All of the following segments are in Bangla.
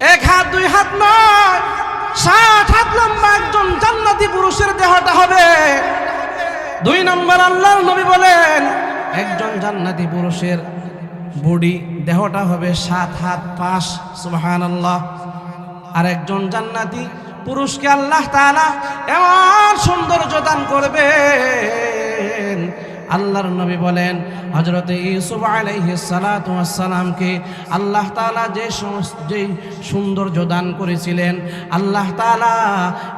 এক হাত, দুই হাত নয়, ষাট হাত লম্বা একজন জান্নাতি পুরুষের দেহটা হবে। দুই নম্বর আল্লাহর নবী বলেন, একজন জান্নাতি পুরুষের বডি দেহটা হবে সাত হাত পাশ সুবাহান আল্লাহ আর একজন জান্নাতি পুরুষকে আল্লাহ তাআলা এমন সৌন্দর্য দান করবেন আল্লাহর নবী বলেন হজরত ইউসুফ আলাইহিস সালাতু ওয়াস সালামকে আল্লাহ তাআলা যে যেই সৌন্দর্য দান করেছিলেন, আল্লাহ তাআলা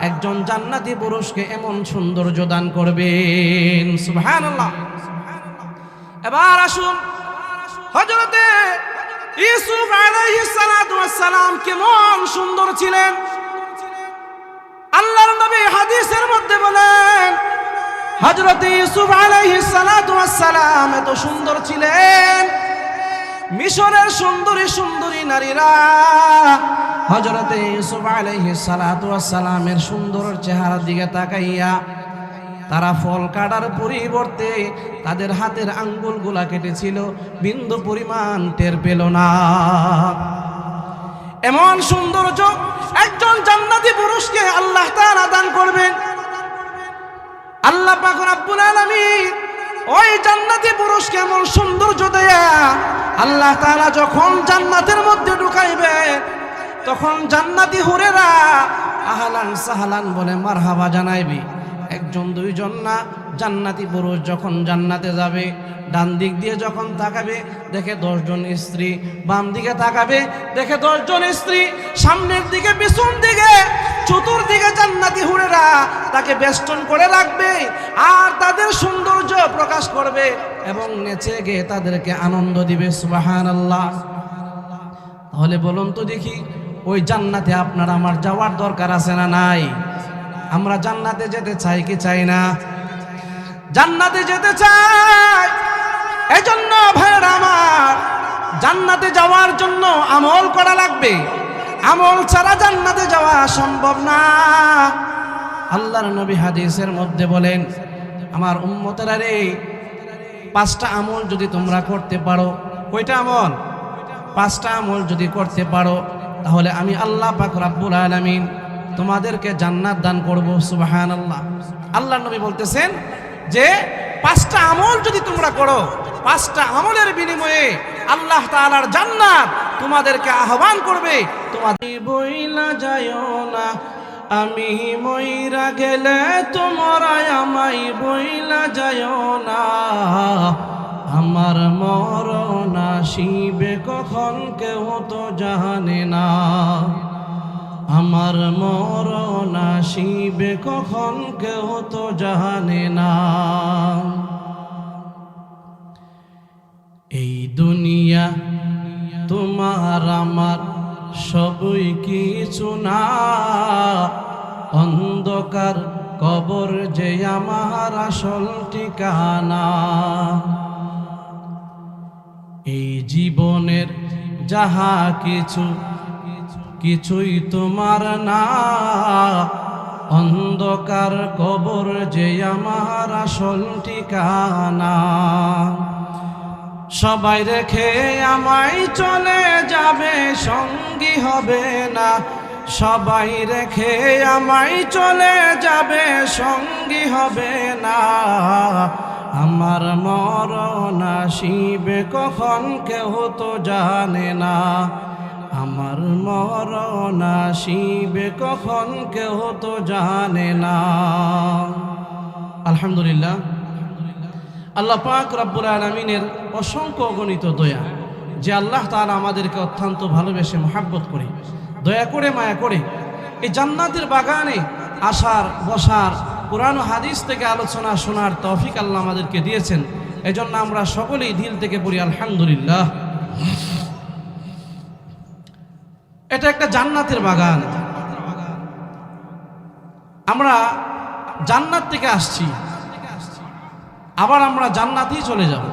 একজন জান্নাতি পুরুষকে এমন সৌন্দর্য দান করবেন। সুবহানাল্লাহ। এবার আসুন হজরতে ইউসুফ আলাইহিস সালাতু ওয়াস কেমন সুন্দর ছিলেন? আল্লাহর নবী হাদিসের মধ্যে বলেন হযরত ইউসুফ সালাম এত সুন্দর ছিলেন। মিশরের সুন্দরী সুন্দরী নারীরা হযরত ইউসুফ ওয়াস সালামের সুন্দর চেহারার দিকে তাকাইয়া তারা ফল কাটার পরিবর্তে তাদের হাতের আঙ্গুলগুলা কেটেছিল, বিন্দু পরিমাণ টের পেল না। এমন সৌন্দর্য একজন জান্নাতি পুরুষকে আল্লাহ তাআলা দান করবেন। আল্লাহ পাক রব্বুল আলামিন ওই জান্নাতি পুরুষ কেমন সৌন্দর্য দেয়া, আল্লাহ তাআলা যখন জান্নাতের মধ্যে ঢুকাইবে, তখন জান্নাতি হুরেরা আহলান সাহালান বলে মারহাবা জানাইবে। একজন, দুইজন না, জান্নাতি পুরুষ যখন জান্নাতে যাবে ডান দিক দিয়ে যখন তাকাবে, দেখে দশজন স্ত্রী বাম দিকে তাকাবে, দেখে দশজন স্ত্রী, সামনের দিকে পিছন দিকে চতুর্দিকে জান্নাতি হুড়েরা তাকে বেষ্টন করে রাখবে আর তাদের সৌন্দর্য প্রকাশ করবে এবং নেচে গিয়ে তাদেরকে আনন্দ দিবে সুবাহান আল্লাহ তাহলে বলুন তো দেখি, ওই জান্নাতে আপনার আমার যাওয়ার দরকার আছে না নাই? আমরা জান্নাতে যেতে চাই কি চাই না? জান্নাতে যেতে চাই। এই জন্য ভাইয়ের আমার, জান্নাতে যাওয়ার জন্য আমল করা লাগবে। আমল ছাড়া জান্নাতে যাওয়া সম্ভব না। আল্লাহর নবী হাদিসের মধ্যে বলেন, আমার উম্মতেরা রে, পাঁচটা আমল যদি তোমরা করতে পারো, কয়টা আমল? পাঁচটা আমল যদি করতে পারো, তাহলে আমি আল্লাহ পাক রাব্বুল আলামিন তোমাদেরকে জান্নাত দান করব সুবাহান আল্লাহ আল্লাহ নবী বলতেছেন যে, পাঁচটা আমল যদি তোমরা করো, পাঁচটা আমলের বিনিময়ে আল্লাহ তাআলার জান্নাত তোমাদেরকে আহ্বান করবে তোমাদের বইলা যায় না। আমি মইরা গেলে তোমরা আমাই বইলা যায় না। আমার মরণ আসিবে কখন কেউ তো জানে না। আমার মরণ আসিবে কখন কেউ তো জানে না। এই দুনিয়া তোমার আমার সবই কিছু না। অন্ধকার কবর যে আমার আসল ঠিকানা। এই জীবনের যাহা কিছু, কিছুই তোমার না। অন্ধকার কবর যে আমার আসল ঠিকানা। সবাই রেখে আমায় চলে যাবে, সঙ্গী হবে না। সবাই রেখে আমায় চলে যাবে, সঙ্গী হবে না। আমার মরণ আসিবে কখন কেউ তো জানে না। আমার মরণ আসিবে কখন কেউ তো জানে না। আলহামদুলিল্লাহ। আল্লাহ পাক রব্বুল আলমিনের অসংখ্য অগণিত দয়া, যে আল্লাহ তাআলা আমাদেরকে অত্যন্ত ভালোবেসে মহাব্বত করে, দয়া করে, মায়া করে এই জান্নাতের বাগানে আসার, বসার ও হাদিস থেকে আলোচনা শোনার তৌফিক আল্লাহ আমাদেরকে দিয়েছেন। এজন্য আমরা সকলেই দিল থেকে পড়ি, আলহামদুলিল্লাহ। এটা একটা জান্নাতের বাগান। আমরা জান্নাত থেকে আসছি। আবার আমরা জান্নাতেই চলে যাব।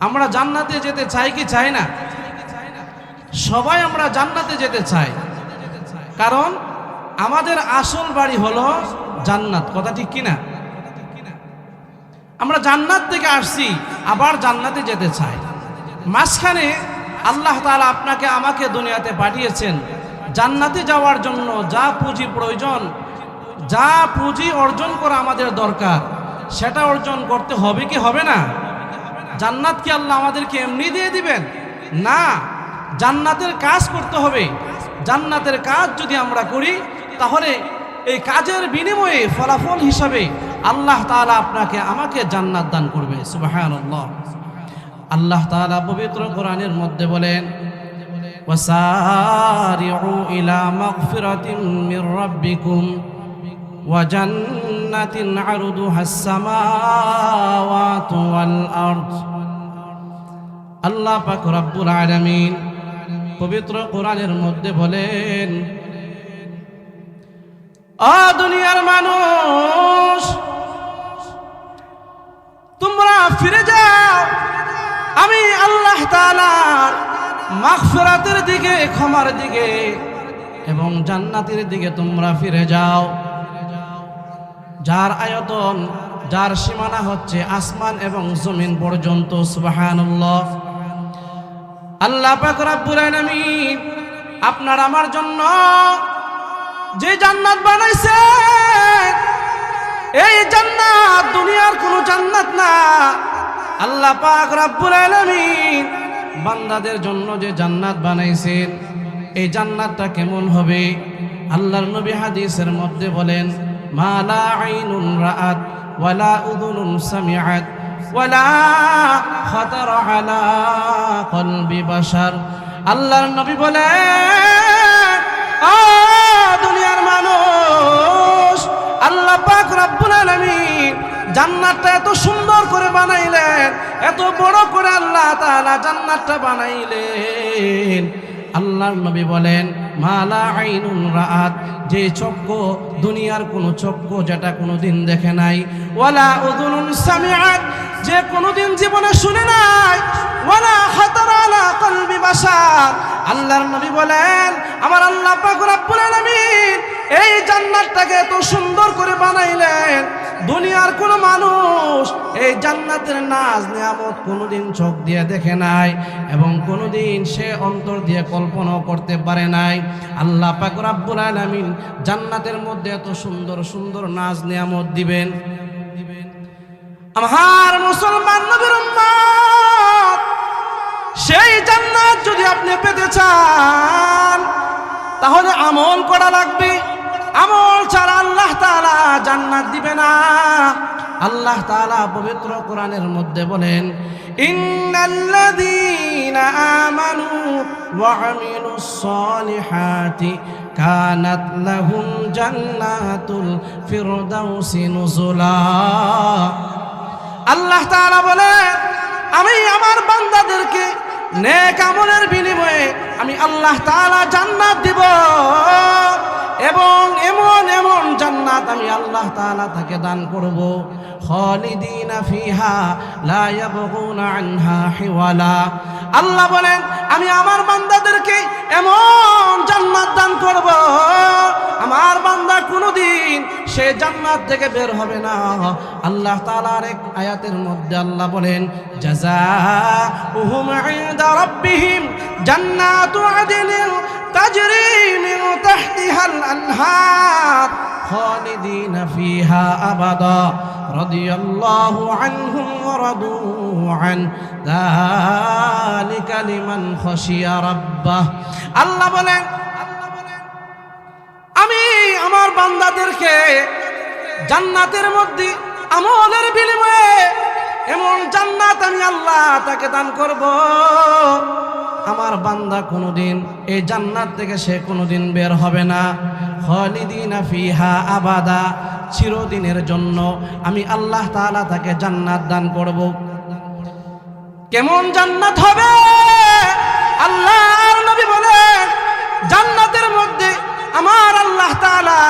আমরা জান্নাতে যেতে চাই কি চাই না? সবাই আমরা জান্নাতে যেতে চাই। কারণ আমাদের আসল বাড়ি হলো জান্নাত। কথা ঠিক কিনা আমরা জান্নাত থেকে আসছি, আবার জান্নাতে যেতে চাই। মাঝখানে আল্লাহ তাআলা আপনাকে আমাকে দুনিয়াতে পাঠিয়েছেন। জান্নাতে যাওয়ার জন্য যা পুঁজি প্রয়োজন, যা পুঁজি অর্জন করা আমাদের দরকার। সেটা অর্জন করতে হবে কি হবে না জান্নাত কি আল্লাহ আমাদেরকে এমনি দিয়ে দিবেন না জান্নাতের কাজ করতে হবে জান্নাতের কাজ যদি আমরা করি তাহলে এই কাজের বিনিময়ে ফলাফল হিসাবে আল্লাহ তাআলা আপনাকে আমাকে জান্নাত দান করবে সুবহানাল্লাহ আল্লাহ তাআলা পবিত্র কোরআনের মধ্যে বলেন وسارعوا إلى مغفرة من ربكم وجنة عرضها السماوات والأرض আল্লাহ পাক রব্বুল আলামিন পবিত্র কোরআনের মধ্যে বলেন আ দুনিয়ার মানুষ তোমরা ফিরে যাও আমি আল্লাহ তাআলার মাগফিরাতের দিকে ক্ষমার দিকে এবং জান্নাতের দিকে তোমরা ফিরে যাও যার আয়তন, যার সীমানা হচ্ছে আসমান এবং জমিন পর্যন্ত, সুবহানাল্লাহ। আল্লাহ আপনার আমার জন্য যে জান্নাত বানাইছে, এই জান্নাত দুনিয়ার কোনো জান্নাত না। আল্লাহ পাক রব্বুল আলামিন বান্দাদের জন্য যে জান্নাত বানাইছেন এই জান্নাতটা কেমন হবে? আল্লাহর নবী হাদিসের মধ্যে বলেন মালা আইনুন রাআত ওয়ালা উযুনুন সামিআত ওয়ালা খাতার আলা কলবি বাশার। আল্লাহর নবী বলেন আ দুনিয়ার মানুষ, আল্লাহ পাক রব্বুল আলামিন জান্নাতটা এত সুন্দর করে বানাইলেন, এত বড় করে আল্লাহ তাআলা জান্নাতটা বানাইলেন। আল্লাহর নবী বলেন মালা আইনুন রাআত, যে চক্ষু, দুনিয়ার কোনো চক্ষু যেটা কোনো দিন দেখে নাই। ওয়ালা উযুনুন সামিআত, যে কোনোদিন জীবনে শুনে নাই। ওয়ালা খাতারা আলা কলবি বাশার আল্লাহর নবী বলেন, আমার আল্লাহ পাক রব্বুল আলামিন এই জান্নাতটাকে এত সুন্দর করে বানাইলেন। দুনিয়ার কোনো মানুষ এই জান্নাতের নাজ নিয়ামত কোনোদিন চোখ দিয়ে দেখে নাই এবং কোনোদিন সে অন্তর দিয়ে কল্পনাও করতে পারে নাই। আল্লাহ পাক রব্বুল আলামিন জান্নাতের মধ্যে এত সুন্দর সুন্দর নাজ নিয়ামত দিবেন। আমার মুসলমান নবীর সেই জান্নাত যদি আপনি পেতে চান, তাহলে আমল করা লাগবে। জান্নাত দিবে না। আল্লাহ তাআলা পবিত্র কোরআনের মধ্যে বলেন, ইন্নাল্লাযীনা আমানু ওয়া আমিলুস সালিহাতি কানাত লাহুম জান্নাতুল ফিরদাউসি নুজুলা। আল্লাহ তাআলা বলেন, আমি আমার বান্দাদেরকে নেক আমলের বিনিময়ে আমি আল্লাহ তাআলা জান্নাত দিব। এবং এমন এমন জান্নাত আমি আল্লাহ তাআলা তাকে দান করব। খালিদিনা ফিহা লা ইয়াবগুনা আনহা হিওয়ালা। আল্লাহ বলেন, আমি আমার বান্দাদেরকে এমন জান্নাত দান করব, আমার বান্দা কোনোদিন সে জান্নাত থেকে বের হবে না। আল্লাহ তাআলার এক আয়াতের মধ্যে আল্লাহ বলেন জাযাউহুম ইনদা রাব্বিহিম জান্নাতু আদনিন তাজরি মিন তাহতিহাল আনহার خالدين فيها أبدا رضي الله عنهم ورضوا عنه ذلك لمن خشي ربه আল্লাহ বলেন আমি আমার বান্দাদেরকে জান্নাতের মধ্যে আমলের বিনিময়ে এমন জান্নাত আমি আল্লাহ তাকে দান করব। আমার বান্দা কোনোদিন এই জান্নাত থেকে সে কোনোদিন বের হবে না। খালিদিনা ফিহা আবাদা, চিরদিনের জন্য আমি আল্লাহ তাআলা তাকে জান্নাত দান করব। কেমন জান্নাত হবে? আল্লাহর নবী বলেন, জান্নাতের মধ্যে আমার আল্লাহ তাআলা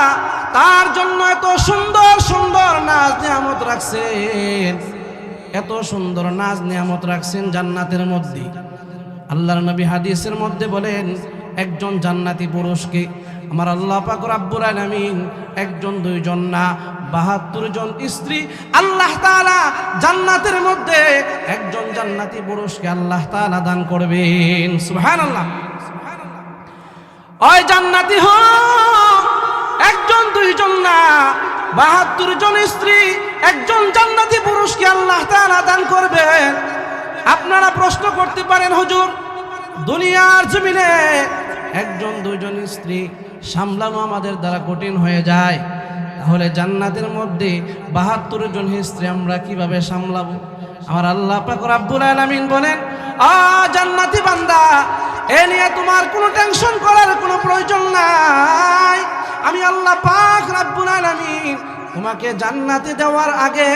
তার জন্য এত সুন্দর সুন্দর নাজ নিয়ামত রাখছেন। এত সুন্দর নাজ নিয়ামত রাখছেন জান্নাতের মধ্যে। আল্লাহর নবী হাদিসের মধ্যে বলেন, একজন জান্নাতি পুরুষকে আমার আল্লাহ পাক রাব্বুল আলামিন, একজন, দুইজন না, বাহাত্তর জন স্ত্রী, আল্লাহ তাআলা জান্নাতের মধ্যে একজন জান্নাতি পুরুষকে আল্লাহ তাআলা দান করবেন। সুবহানাল্লাহ। ওই জান্নাতি হ একজন, দুইজন না বাহাত্তর জন স্ত্রী, একজন জান্নাতি পুরুষকে আল্লাহ তাআলা দান করবেন। আপনারা প্রশ্ন করতে পারেন, হুজুর, দুনিয়ার জমিনে একজন, দুইজন স্ত্রী সামলানো আমাদের দ্বারা কঠিন হয়ে যায়। তাহলে জান্নাতের মধ্যে বাহাত্তর জন স্ত্রী আমরা কীভাবে সামলাবো? আমার আল্লাহ পাক রাব্বুল আলামিন বলেন, আ জান্নাতি বান্দা, এ নিয়ে তোমার কোনো টেনশন করার কোনো প্রয়োজন নাই। আমি আল্লাহ পাক রাব্বুল আলামিন তোমাকে জান্নাতে দেওয়ার আগে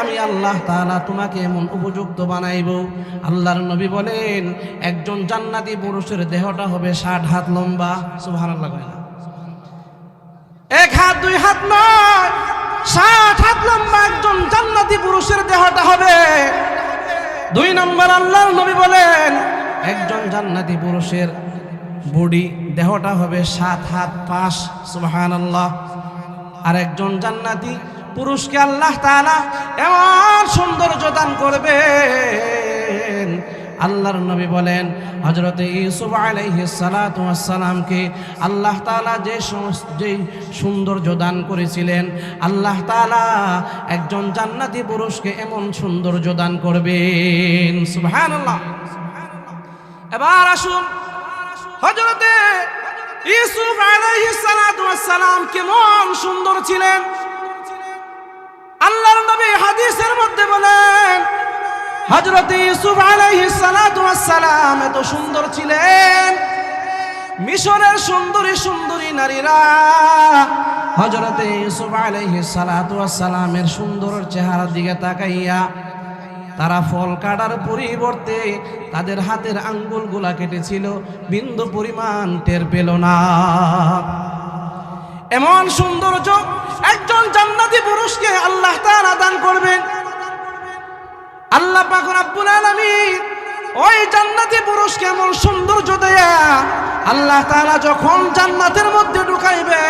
আমি আল্লাহ তাআলা তোমাকে এমন উপযুক্ত বানাইব। আল্লাহর নবী বলেন, একজন জান্নাতি পুরুষের দেহটা হবে ষাট হাত লম্বা। সুবহানাল্লাহ কয় না। এক হাত, দুই হাত নয়, ষাট হাত লম্বা একজন জান্নাতি পুরুষের দেহটা হবে। দুই নম্বর আল্লাহর নবী বলেন, একজন জান্নাতি পুরুষের বডি দেহটা হবে সাত হাত পাশ সুবহান আল্লাহ আর একজন জান্নাতি পুরুষকে আল্লাহ তাআলা এমন সৌন্দর্য দান করবেন। আল্লাহর নবী বলেন হজরত ইউসুফ আলাইহিস সালাতু ওয়াস সালামকে আল্লাহ তাআলা যে যে সৌন্দর্য দান করেছিলেন, আল্লাহ তাআলা একজন জান্নাতি পুরুষকে এমন সৌন্দর্য দান করবেন। সুবহানাল্লাহ। এবার আসুন হজরতে সালাতু সালাম কেমন সুন্দর ছিলেন। আল্লাহর নবী হাদিসের মধ্যে বলেন হজরত সালাতু সালাম এত সুন্দর ছিলেন। মিশরের সুন্দরী সুন্দরী নারীরা হজরত ওয়াস সালামের সুন্দর চেহারার দিকে তাকাইয়া তারা ফল কাটার পরিবর্তে তাদের হাতের আঙ্গুলগুলা কেটেছিল, বিন্দু পরিমাণ টের পেল না। এমন সৌন্দর্য একজন জান্নাতি পুরুষকে আল্লাহ তাআলা দান করবেন। আল্লাহ পাক রব্বুল আলামিন ওই জান্নাতি পুরুষকে এমন সৌন্দর্য দেয়া, আল্লাহ তাআলা যখন জান্নাতের মধ্যে ঢুকাইবে,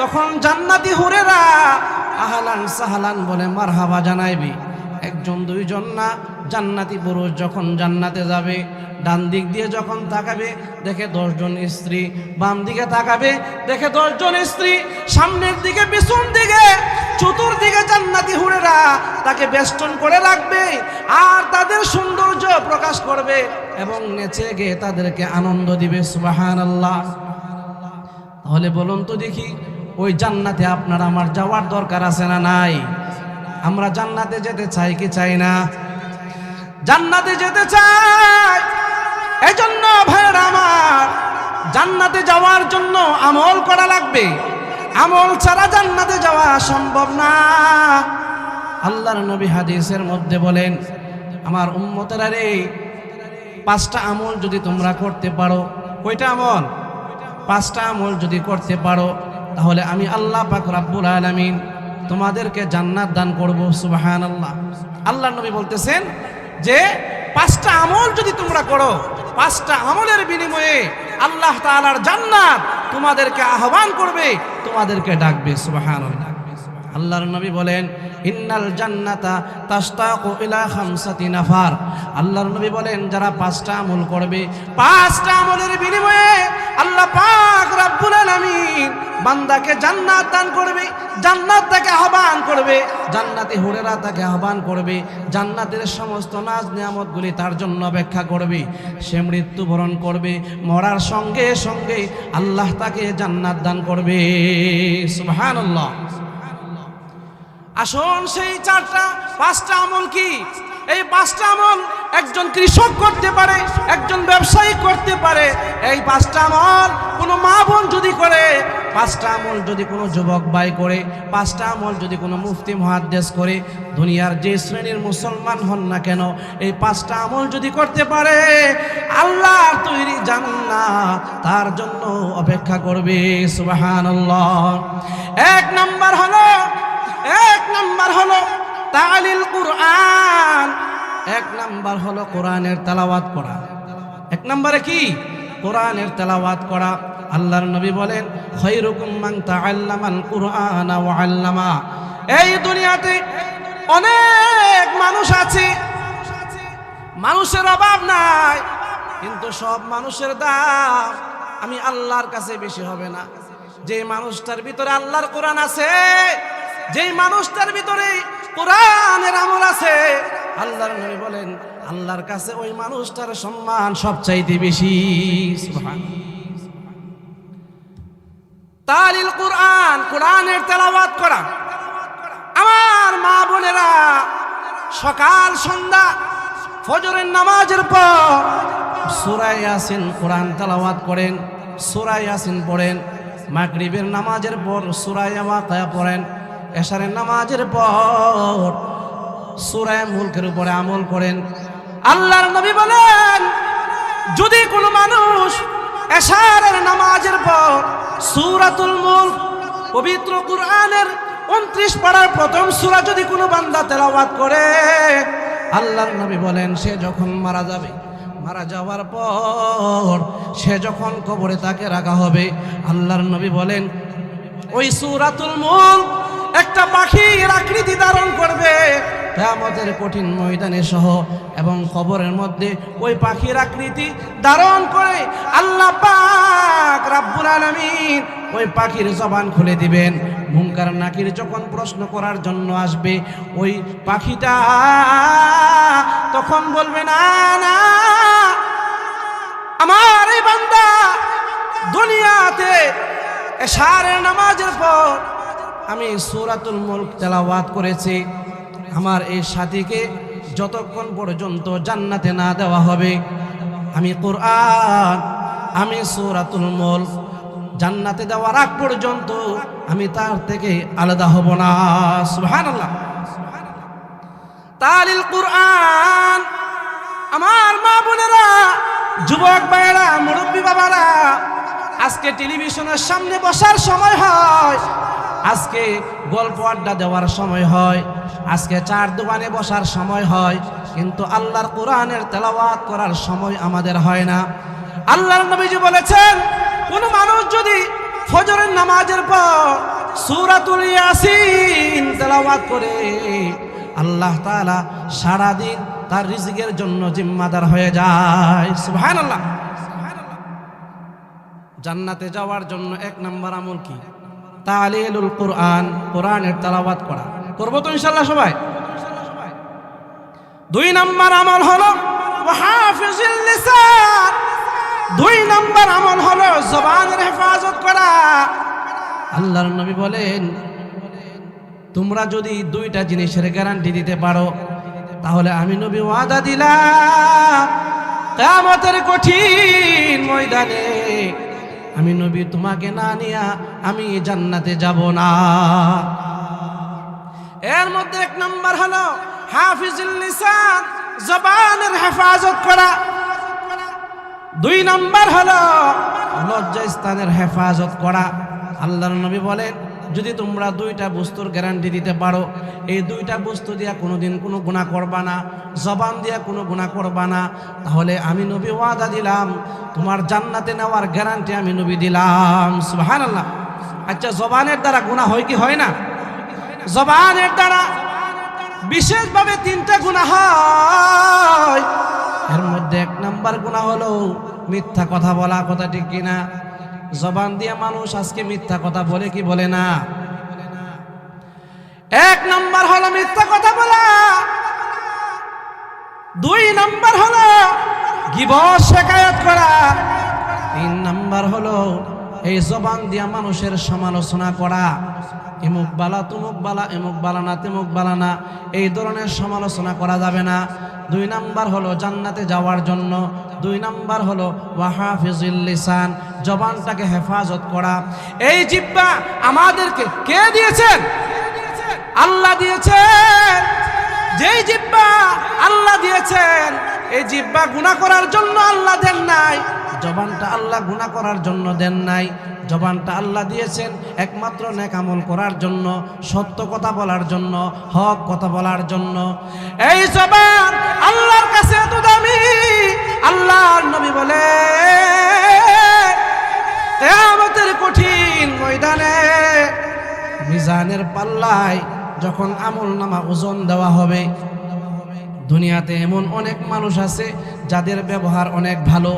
তখন জান্নাতি হুরেরা আহলান সাহালান বলে মারহাবা জানাইবে। একজন, দুইজন না, জান্নাতি পুরুষ যখন জান্নাতে যাবে, ডান দিক দিয়ে যখন তাকাবে, দেখে দশজন স্ত্রী, বাম দিকে তাকাবে, দেখে দশজন স্ত্রী, সামনের দিকে, পিছন দিকে, চতুর্দিকে জান্নাতি হুড়েরা তাকে বেষ্টন করে রাখবে আর তাদের সৌন্দর্য প্রকাশ করবে এবং নেচে গিয়ে তাদেরকে আনন্দ দিবে সুবাহান আল্লাহ তাহলে বলুন তো দেখি, ওই জান্নাতে আপনার আমার যাওয়ার দরকার আছে না নাই? আমরা জান্নাতে যেতে চাই কি চাই না? জান্নাতে যেতে চাই। এই জন্য ভাইয়ের আমার, জান্নাতে যাওয়ার জন্য আমল করা লাগবে। আমল ছাড়া জান্নাতে যাওয়া সম্ভব না। আল্লাহর নবী হাদিসের মধ্যে বলেন, আমার উম্মতেরা রে, পাঁচটা আমল যদি তোমরা করতে পারো। কয়টা আমল? পাঁচটা আমল যদি করতে পারো, তাহলে আমি আল্লাহ পাক রাব্বুল আলামিন তোমাদেরকে জান্নাত দান করব সুবাহান আল্লাহ আল্লাহ নবী বলতেছেন যে, পাঁচটা আমল যদি তোমরা করো, পাঁচটা আমলের বিনিময়ে আল্লাহ তালার জান্নাত তোমাদেরকে আহ্বান করবে, তোমাদেরকে ডাকবে সুবাহান আল্লাহ আল্লাহর নবী বলেন, ইন্নাল জান্নাতা তাশতাকু ইলা খামসাতি নাফার। আল্লাহর নবী বলেন, যারা পাঁচটা আমল করবে, পাঁচটা আমলের বিনিময়ে আল্লাহ পাক রব্বুল আলামিন বান্দাকে জান্নাত দান করবে, জান্নাত তাকে আহ্বান করবে, জান্নাতে হুরেরা তাকে আহ্বান করবে, জান্নাতের সমস্ত নাজ নিয়ামতগুলি তার জন্য অপেক্ষা করবে, সে মৃত্যুবরণ করবে, মরার সঙ্গে সঙ্গে আল্লাহ তাকে জান্নাত দান করবে। সুবহানাল্লাহ। আসুন সেই চারটা, পাঁচটা আমল কি? এই পাঁচটা আমল একজন কৃষক করতে পারে, একজন ব্যবসায়ী করতে পারে। এই পাঁচটা আমল কোনো মা বোন যদি করে, পাঁচটা আমল যদি কোনো যুবক ভাই করে, পাঁচটা আমল যদি কোনো মুফতি মহাদ্দেশ করে, দুনিয়ার যে শ্রেণির মুসলমান হন না কেন, এই পাঁচটা আমল যদি করতে পারে, আল্লাহ তৈরি জান্নাত তার জন্য অপেক্ষা করবে হলো এক নাম্বার হলো তালিল কুরআন। এক নাম্বার হলো কোরআনের তেলাওয়াত করা এক নম্বরে কি? কোরআনের তেলাওয়াত করা আল্লাহর নবী বলেন, খৈরুকুম মান তাআল্লামাল কুরআনা ওয়া আল্লামা। এই দুনিয়াতে অনেক মানুষ আছে। মানুষের অভাব নাই, কিন্তু সব মানুষের দাম আমি আল্লাহর কাছে বেশি হবে না। যে মানুষটার ভিতরে আল্লাহর কোরআন আছে যেই মানুষটার ভিতরে কোরআনের আমল আছে, আল্লাহর নবী বলেন, আল্লাহর কাছে ওই মানুষটার সম্মান সবচাইতে বেশি। তালিল কোরআন, কোরআনের তেলাওয়াত করা। আমার মা বোনেরা, সকাল, সন্ধ্যা, ফজরের নামাজের পর সুরাই ইয়াসিন কোরআন তেলাওয়াত করেন সুরাই ইয়াসিন পড়েন, মাগরিবের নামাজের পর সুরাই ওয়াকিয়া পড়েন এশারের নামাজের পর সুরায় মুলকের উপরে আমল করেন। আল্লাহর নবী বলেন, যদি কোনো মানুষ এশারের নামাজের পর সুরাতুল মুলক পবিত্র কুরআনের উনত্রিশ পাড়ার প্রথম সুরা যদি কোনো বান্দা তেলাওয়াত করে, আল্লাহর নবী বলেন, সে যখন মারা যাবে, মারা যাওয়ার পর সে যখন কবরে তাকে রাখা হবে, আল্লাহর নবী বলেন, ওই সুরাতুল মুলক একটা পাখির আকৃতি ধারণ করবে। আমাদের কঠিন ময়দানে সহ এবং কবরের মধ্যে ওই পাখির আকৃতি ধারণ করে আল্লাহ পাক রাব্বুল আলামিন ওই পাখির জবান খুলে দিবেন। মুনকার নাকির যখন প্রশ্ন করার জন্য আসবে, ওই পাখিটা তখন বলবে, না না, আমার এই বান্দা দুনিয়াতে এশারের নামাজের পর আমি সূরাতুল মুলক তেলাওয়াত করেছি। আমার এই সাথীকে যতক্ষণ পর্যন্ত জান্নাতে না দেওয়া হবে, আমি কোরআন, আমি সূরাতুল মুলক জান্নাতে দেওয়ার আগ পর্যন্ত আমি তার থেকে আলাদা হব না। সুবহানাল্লাহ। তালিল কোরআন। আমার মা বোনেরা, যুবক ভাইয়েরা, মুরব্বী বাবারা, আজকে টেলিভিশনের সামনে বসার সময় হয়। আজকে গল্প আড্ডা দেওয়ার সময় হয়, আজকে চার দোকানে বসার সময় হয়, কিন্তু আল্লাহর কোরআনের তেলাওয়াত করার সময় আমাদের হয় না। আল্লাহর নবীজি বলেছেন, কোন মানুষ যদি ফজরের নামাজের পর সূরাতুল ইয়াসিন তেলাওয়াত করে, আল্লাহ তাআলা সারাদিন তার রিজিকের জন্য জিম্মাদার হয়ে যায়। সুবহানাল্লাহ। জান্নাতে যাওয়ার জন্য এক নাম্বার আমল কি? তালিলুল কোরআন, কোরআনের তেলাওয়াত করা। করব তো ইনশাল্লাহ সবাই? দুই নম্বর আমল হলো দুই নম্বর আমল হলো জবানের হেফাজত করা। আল্লাহর নবী বলেন, তোমরা যদি দুইটা জিনিসের গ্যারান্টি দিতে পারো, তাহলে আমি নবী ওয়াদা দিলাম। কিয়ামতের কঠিন ময়দানে আমি নবী তোমাকে না নিয়া আমি জান্নাতে যাব না। এর মধ্যে এক নম্বর হলো হাফিজুল লিসান, জবানের হেফাজত করা। দুই নম্বর হলো লজ্জা স্থানের হেফাজত করা। আল্লাহর নবী বলেন যদি তোমরা দুইটা বস্তুর গ্যারান্টি দিতে পারো, এই দুইটা বস্তু দিয়া কোনোদিন কোনো গুণা করবা না, জবান দিয়া কোনো গুণা করবা না, তাহলে আমি নবী ওয়াদা দিলাম, তোমার জান্নাতে নেওয়ার গ্যারান্টি আমি নবী দিলাম। সুহান আল্লাহ আচ্ছা জবানের দ্বারা গুণা হয় কি হয় না? জবানের দ্বারা বিশেষভাবে তিনটা গুণা হয়। এর মধ্যে এক নাম্বার গুণা হলো মিথ্যা কথা বলা, কথা ঠিক কিনা? জবান দিয়ে মানুষ আজকে মিথ্যা কথা বলে কি বলে না? এক নম্বর হলো মিথ্যা কথা বলা। দুই নম্বর হলো গিব শেখায়ত করা। তিন নম্বর হলো এই জবান দিয়া মানুষের সমালোচনা করা। এমুক বালা তুমুক বালা, এমুক বালা না, তেমুক বালা না, এই ধরনের সমালোচনা করা যাবে না। দুই নাম্বার হলো জান্নাতে যাওয়ার জন্য। দুই নাম্বার হলো ওয়াহাফিজুল লিসান, জবানটাকে হেফাজত করা। এই জিব্বা আমাদেরকে কে দিয়েছেন? আল্লাহ দিয়েছেন। যেই জিব্বা আল্লাহ দিয়েছেন, এই জিব্বা গুনাহ করার জন্য আল্লাহ দেন নাই। জবানটা আল্লাহ গুনাহ করার জন্য দেন নাই। জবানটা আল্লাহ দিয়েছেন একমাত্র নেক আমল করার জন্য, সত্য কথা বলার জন্য, হক কথা বলার জন্য। এই জবান আল্লাহর কাছে এত দামি, আল্লাহর নবী বলে, কেয়ামতের কঠিন ময়দানে মিজানের পাল্লায় যখন আমল নামা ওজন দেওয়া হবে, দুনিয়াতে এমন অনেক মানুষ আছে যাদের ব্যবহার অনেক ভালো,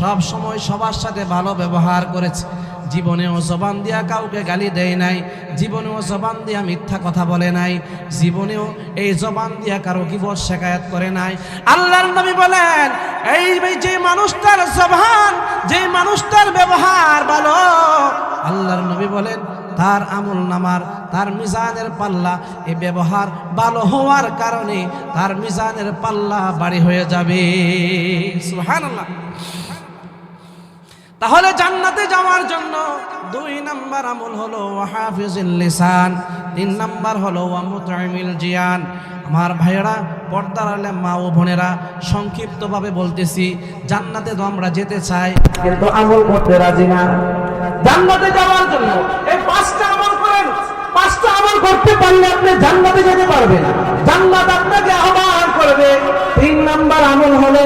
সব সময় সবার সাথে ভালো ব্যবহার করেছে। জীবনেও জবান দিয়া কাউকে গালি দেয় নাই জীবনেও জবান দিয়া মিথ্যা কথা বলে নাই, জীবনেও এই জবান দিয়া কারও কিবত শেখায়াত করে নাই। আল্লাহর নবী বলেন, এই যে মানুষটার জবান, যে মানুষটার ব্যবহার ভালো। আল্লাহর নবী বলেন, তার আমল নামার, তার মিজানের পাল্লা এই ব্যবহার ভালো হওয়ার কারণে তার মিজানের পাল্লা বাড়ি হয়ে যাবে। সুবহানাল্লাহ। তাহলে জান্নাতে যাওয়ার জন্য দুই নাম্বার আমল হলো হাফিজুল লিসান, তিন নাম্বার হলো মুতআমিল জিয়ান। আমার ভাইয়েরা, পর্দার আলে মা ও বোনেরা, সংক্ষিপ্তভাবে বলতেছি, জান্নাতে তো আমরা যেতে চাই, কিন্তু আমল করতে রাজি না। জান্নাতে যাওয়ার জন্য এই পাঁচটা আমল করেন, পাঁচটা আমল করতে পারলে আপনি জান্নাতে যেতে পারবেন। জান্নাত আপনাকে আহ্বান করবে। তিন নাম্বার আমল হলো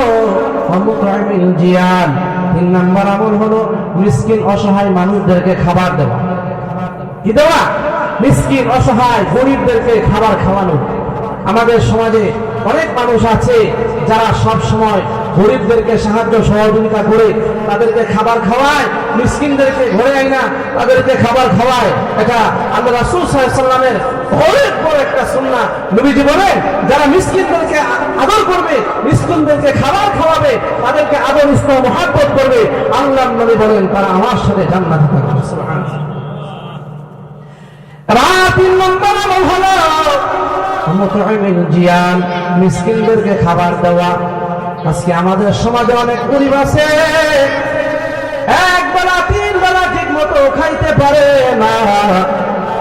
অমুকামিল জিয়ান। তিন নাম্বার আমল হলো মিসকিন অসহায় মানুষদেরকে খাবার দেওয়া। কি দেওয়া? মিসকিন অসহায় গরিবদেরকে খাবার খাওয়ানো। আমাদের সমাজে অনেক মানুষ আছে যারা সব সময় গরিবদেরকে সাহায্য সহযোগিতা করে তাদেরকে খাবার খাওয়ায়, মিসকিনদেরকে ঘরে আয় না, তাদেরকে খাবার খাওয়ায়। এটা আল্লাহ রাসূল সাল্লামের অনেক বড় একটা সুন্নাহ। নবীজি বলেন, যারা মিসকিনদেরকে আদর করবে, মিসকিনদেরকে খাবার খাওয়াবে তাদেরকে আদর ইসলাম মহাব্বত করবে আল্লাহ নবী বলেন, তারা আমার সাথে জান্নাতে থাকবে। খাবার দেওয়া। আজকে আমাদের সমাজে অনেক গরিব আছে। এক বেলা তিন বেলা ঠিক মতো খাইতে পারে না।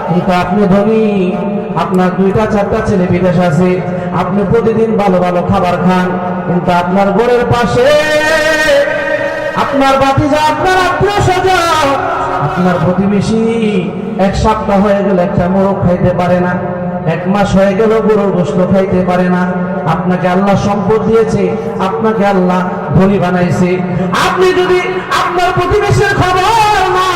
কিন্তু আপনি ধনী, আপনার দুইটা, চারটা ছেলে বিদেশ আছে। আপনি প্রতিদিন ভালো ভালো খাবার খান, কিন্তু আপনার গোড়ের পাশে আপনার বাতিজা আপনার আত্মীয় স্বজন। আপনার প্রতিবেশী এক সপ্তাহ হয়ে গেল, একটা মোরগ খাইতে পারে না। এক মাস হয়ে গেল, গরুর গোস্ত খাইতে পারে না। আপনাকে আল্লাহ সম্পদ দিয়েছে, আপনাকে আল্লাহ ধনী বানাইছে। আপনি যদি আপনার প্রতিবেশীর খবর না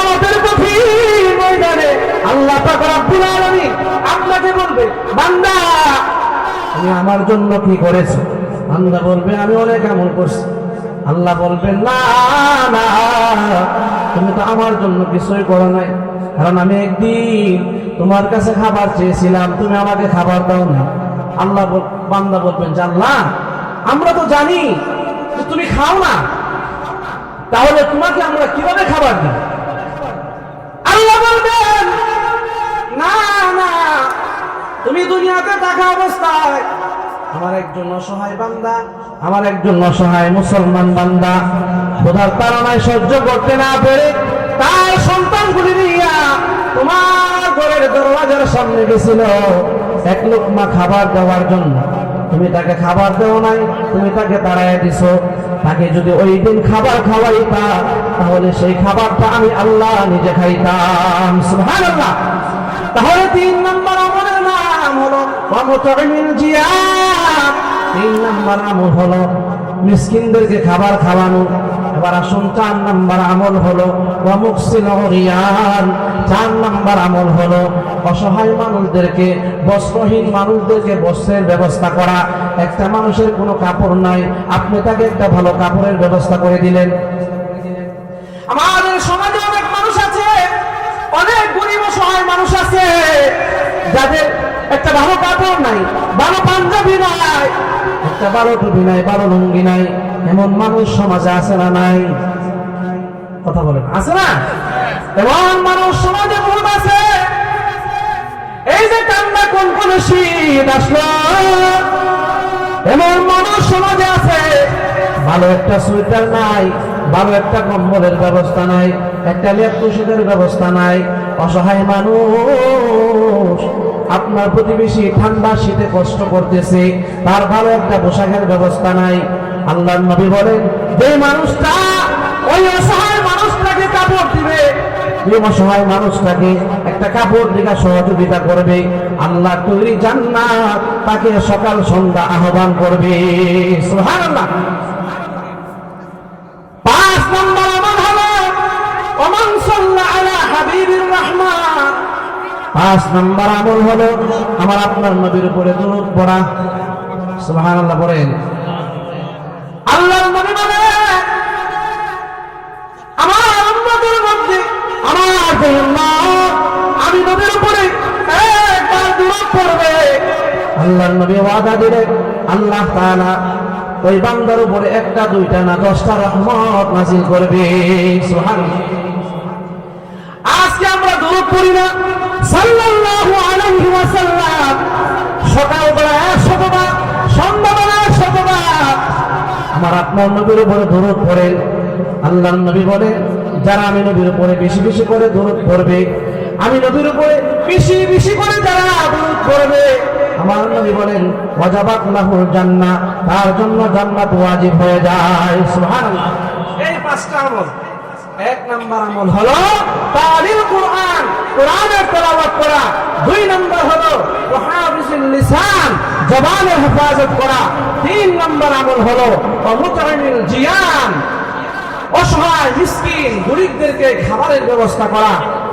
আমাদের কঠিন ময়দানে আল্লাহ রব্বুল আলামিন আপনাকে বলবে, বান্দা, তুমি আমার জন্য কি করেছ? বান্দা বলবে, আমি অনেক আমল করছি। আল্লাহ বলবেন না না, তুমি তো আমার জন্য কিছুই করো নাই। কারণ আমি একদিন তোমার কাছে খাবার চেয়েছিলাম, তুমি আমাকে খাবার দাও না আল্লাহ বান্দা বলবেন আল্লাহ, আমরা তো জানি যে তুমি খাও না। তাহলে তোমাকে আমরা কীভাবে খাবার দিই আল্লাহ বলবেন, না না, তুমি দুনিয়াতে থাকা অবস্থায় আমার একজন অসহায় বান্দা, আমার একজন অসহায় মুসলমান বান্দা। খোদার তাড়নায় সহ্য করতে না পেরে তার সন্তান সন্তানগুলি নিয়া তোমার ঘরের দরওয়াজার সামনে গেছিল। এক লোকমা খাবার দেওয়ার জন্য। তুমি তাকে খাবার দেও নাই, তুমি তাকে তাড়াইয়া দিছো। তাকে যদি ওই দিন খাবার খাওয়াইতা, তাহলে সেই খাবারটা আমি আল্লাহ নিজে খাইতাম। তাহলে তিন নম্বর আমলের নাম হলো তিন নম্বর আমল হলো মিসকিনদেরকে খাবার খাওয়ানো। এবার আসুন, চার নম্বর আমল হলো চার নম্বর আমল হলো অসহায় মানুষদেরকে, বস্ত্রহীন মানুষদেরকে বস্ত্রের ব্যবস্থা করা। একটা মানুষের কোনো কাপড় নাই। আপনি তাকে একটা ভালো কাপড়ের ব্যবস্থা করে দিলেন। আমাদের সমাজে অনেক মানুষ আছে, অনেক গরিব অসহায় মানুষ আছে। যাদের একটা ভালো কাপড় নাই, ভালো পাঞ্জাবি নাই, একটা ভালো টুপি নাই, ভালো লুঙ্গি নাই, এমন মানুষ সমাজে আছে না নাই? কথা বলেন, আছে না? এমন মানুষ সমাজে বহুত আছে। এই যে কান্না কোন কোন শীত আসলো, এমন মানুষ সমাজে আছে। ভালো একটা সোয়েটার নাই, ভালো একটা কম্বলের ব্যবস্থা নাই, একটা লেপ তুষিদের ব্যবস্থা নাই, অসহায় মানুষ আপনার প্রতিবেশী ঠান্ডা শীতে কষ্ট করতেছে, তার ভালো একটা পোশাকের ব্যবস্থা নাই। আল্লাহ নবী বলেন যে মানুষটা ওই অসহায় মানুষটাকে কাপড় দিবে। যে অসহায় মানুষটাকে একটা কাপড় দিকে সহযোগিতা করবে। আল্লাহ তৈরি জান্নাত তাকে সকাল সন্ধ্যা আহ্বান করবে। সুবহানাল্লাহ। পাঁচ নম্বর আমল হলো পাঁচ নাম্বার আমল হলো আমার আপনার নবীর উপরে দূরত পড়া। সুবহানাল্লাহ পড়েন। আল্লাহর নবী বলে আমার উম্মতের মধ্যে আমার আমি নবীর উপরে একবার দূরত পড়বে। আল্লাহর নবী ওয়াদা দিলেন আল্লাহ তাআলা ওই বান্দার উপরে একটা, দুইটা না দশটা রহমত নাজিল করবে। সুবহানাল্লাহ। আজকে আমরা দূর করি না। সাল্লাল্লাহু সকালবেলা আমার আপনার নবীর উপরে দূরত পড়েন আল্লাহর নবী যারা আমি নবীর উপরে বেশি বেশি করে দূরত পড়বে, আমি নবীর উপরে বেশি বেশি করে যারা দূরত পড়বে, আমার নবী বলেন, ওয়াজাবাত লাহুল জান্নাহ, তার জন্য জান্নাত ওয়াজিব হয়ে যায়। সুবহানাল্লাহ। এই পাঁচটা আমল। এক নাম্বার আমল হলো তালিল কোরআন, কোরআনের তেলাওয়াত করা। দুই নাম্বার হলো ওয়াহাবিসুল লিসান, জবানের হেফাজত করা। তিন নাম্বার আমল হলো অমুতামিল জিয়ান, অসহায়, মিসকিন গরিবদেরকে খাবারের ব্যবস্থা করা।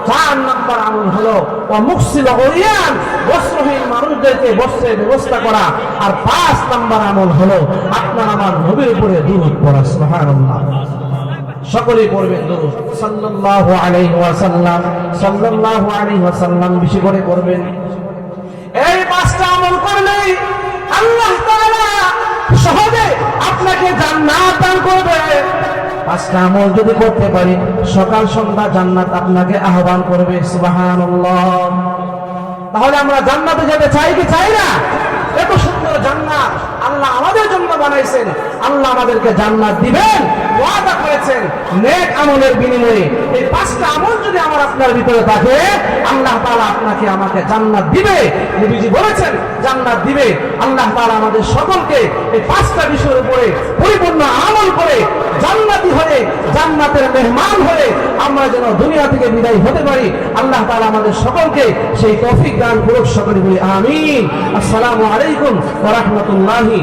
চার নাম্বার আমল হলো অমুকসিল ওরিয়ান বস্ত্রহীন মানুষদেরকে বস্ত্রের ব্যবস্থা করা। আর পাঁচ নাম্বার আমল হলো আপনার আমার নবীর উপরে দূর পড়া, সুবহানাল্লাহ। সকলেই পড়বেন দরুদ। সাল্লাল্লাহু আলাইহি ওয়াসাল্লাম, সাল্লাল্লাহু আলাইহি ওয়াসাল্লাম বেশি করে পড়বেন। এই পাঁচটা আমল করলেই আল্লাহ তাআলা সহজে আপনাকে জান্নাত দান করবে। পাঁচটা আমল যদি করতে পারি, সকাল, সন্ধ্যা জান্নাত আপনাকে আহ্বান করবে, সুবহানাল্লাহ। তাহলে আমরা জান্নাতে যেতে চাই কি চাই না? এত সুন্দর জান্নাত। আল্লাহ আমাদের জন্য বানাইছেন। আল্লাহ আমাদেরকে জান্নাত দিবেন। ওয়াদা করেছেন নেক আমলের বিনিময়ে। এই পাঁচটা আমল যদি আমার আপনার ভিতরে থাকে, আল্লাহ তাআলা আপনাকে আমাকে জান্নাত দিবে। নবীজি বলেছেন, জান্নাত দিবে। আল্লাহ তাআলা আমাদের সকলকে এই পাঁচটা বিষয়ের উপরে পরিপূর্ণ আমল করে জান্নাতি হয়ে, জান্নাতের মেহমান হয়ে আমরা যেন দুনিয়া থেকে বিদায় হতে পারি। আল্লাহ তালা আমাদের সকলকে সেই তৌফিক দান করুক সকলে বলি, আমিন। আসসালামু আলাইকুম ওরহমতুল্লাহি